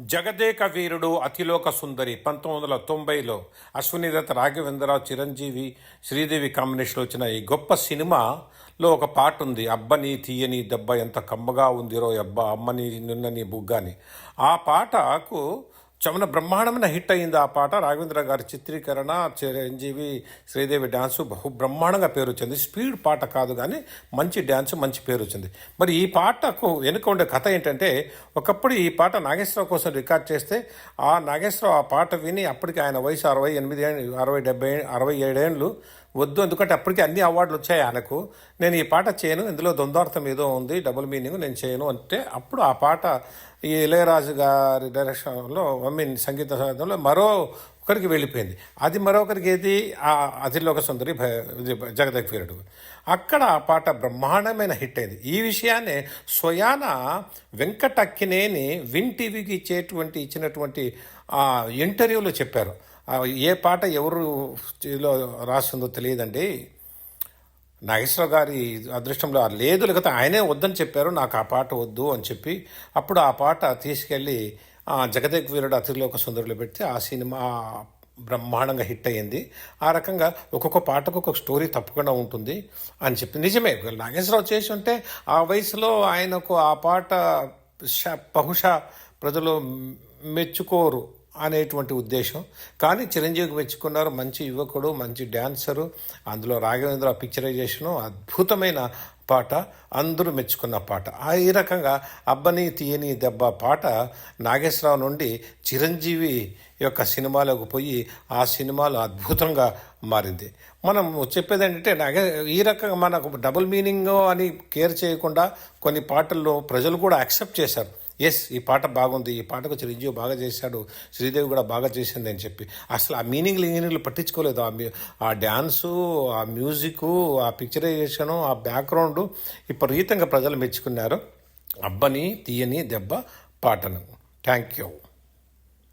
జగదేక వీరుడు అతిలోక సుందరి పంతొమ్మిది వందల తొంభైలో అశ్వనిదత్త రాఘవేంద్రరావు చిరంజీవి శ్రీదేవి కాంబినేషన్లో వచ్చిన ఈ గొప్ప సినిమాలో ఒక పాట ఉంది అబ్బని తీయని దెబ్బ ఎంత కమ్మగా ఉందిరో అబ్బా అమ్మని నిన్నని బుగ్గని. ఆ పాటకు చమన బ్రహ్మాండమైన హిట్ అయింది ఆ పాట. రాఘవేంద్ర గారి చిత్రీకరణ చిరంజీవి శ్రీదేవి డ్యాన్సు బహు బ్రహ్మాండంగా పేరు వచ్చింది స్పీడ్ పాట కాదు కానీ మంచి డ్యాన్స్ మంచి పేరు వచ్చింది మరి ఈ పాటకు వెనుక ఉండే కథ ఏంటంటే ఒకప్పుడు ఈ పాట నాగేశ్వరరావు కోసం రికార్డ్ చేస్తే ఆ నాగేశ్వరరావు ఆ పాట విని అప్పటికి ఆయన వయసు అరవై ఎనిమిది అరవై డెబ్బై అరవై ఏడేళ్ళు వద్దు ఎందుకంటే అప్పటికి అన్ని అవార్డులు వచ్చాయి ఆయనకు. నేను ఈ పాట చేయను ఇందులో దొందార్థం ఏదో ఉంది డబుల్ మీనింగ్ నేను చేయను అంటే అప్పుడు ఆ పాట ఈ ఇళయరాజు గారి డైరెక్షన్లో ఐ మీన్ సంగీత సాధనలో మరో ఒకరికి వెళ్ళిపోయింది. అది మరొకరికి ఏది? ఆ అతిలోక సుందరి జగదగ్వీరుడు అక్కడ ఆ పాట బ్రహ్మాండమైన హిట్ అయింది. ఈ విషయాన్ని స్వయాన వెంకటక్కినేని విన్ టీవీకి ఇచ్చేటువంటి ఇచ్చినటువంటి ఇంటర్వ్యూలో చెప్పారు. ఏ పాట ఎవరు రాస్తుందో తెలియదండి. నాగేశ్వరరావు గారి అదృష్టంలో లేదు లేకపోతే ఆయనే వద్దని చెప్పారు నాకు ఆ పాట వద్దు అని చెప్పి అప్పుడు ఆ పాట తీసుకెళ్ళి జగదేక్ వీరుడు అతిలోక సుందరులు పెడితే ఆ సినిమా బ్రహ్మాండంగా హిట్ అయ్యింది. ఆ రకంగా ఒక్కొక్క పాటకు ఒక్కొక్క స్టోరీ తప్పకుండా ఉంటుంది అని చెప్పి నిజమే. నాగేశ్వరరావు చేసి ఉంటే ఆ వయసులో ఆయనకు ఆ పాట శ- బహుశా ప్రజలు మెచ్చుకోరు. అనేటువంటి ఉద్దేశం. కానీ చిరంజీవికి మెచ్చుకున్నారు మంచి యువకుడు మంచి డ్యాన్సరు అందులో రాఘవేంద్ర పిక్చరైజేషను అద్భుతమైన పాట అందరూ మెచ్చుకున్న పాట. ఆ ఈ రకంగా అబ్బని తీయని దెబ్బ పాట నాగేశ్వరరావు నుండి చిరంజీవి యొక్క సినిమాలోకి పోయి ఆ సినిమాలో అద్భుతంగా మారింది. మనం చెప్పేది ఏంటంటే నాగే ఈ రకంగా మనకు డబుల్ మీనింగ్ అని కేర్ చేయకుండా కొన్ని పాటల్లో ప్రజలు కూడా యాక్సెప్ట్ చేశారు. ఎస్ ఈ పాట బాగుంది ఈ పాటకు చిరంజీవి బాగా చేశాడు శ్రీదేవి కూడా బాగా చేసింది అని చెప్పి. అసలు ఆ మీనింగ్లు ఇంజనీర్లు పట్టించుకోలేదు. ఆ మ్యూ- ఆ డ్యాన్సు ఆ మ్యూజిక్ ఆ పిక్చరైజేషను ఆ బ్యాక్గ్రౌండ్ విపరీతంగా ప్రజలు మెచ్చుకున్నారు. అబ్బని తీయని దెబ్బ పాటను. Thank you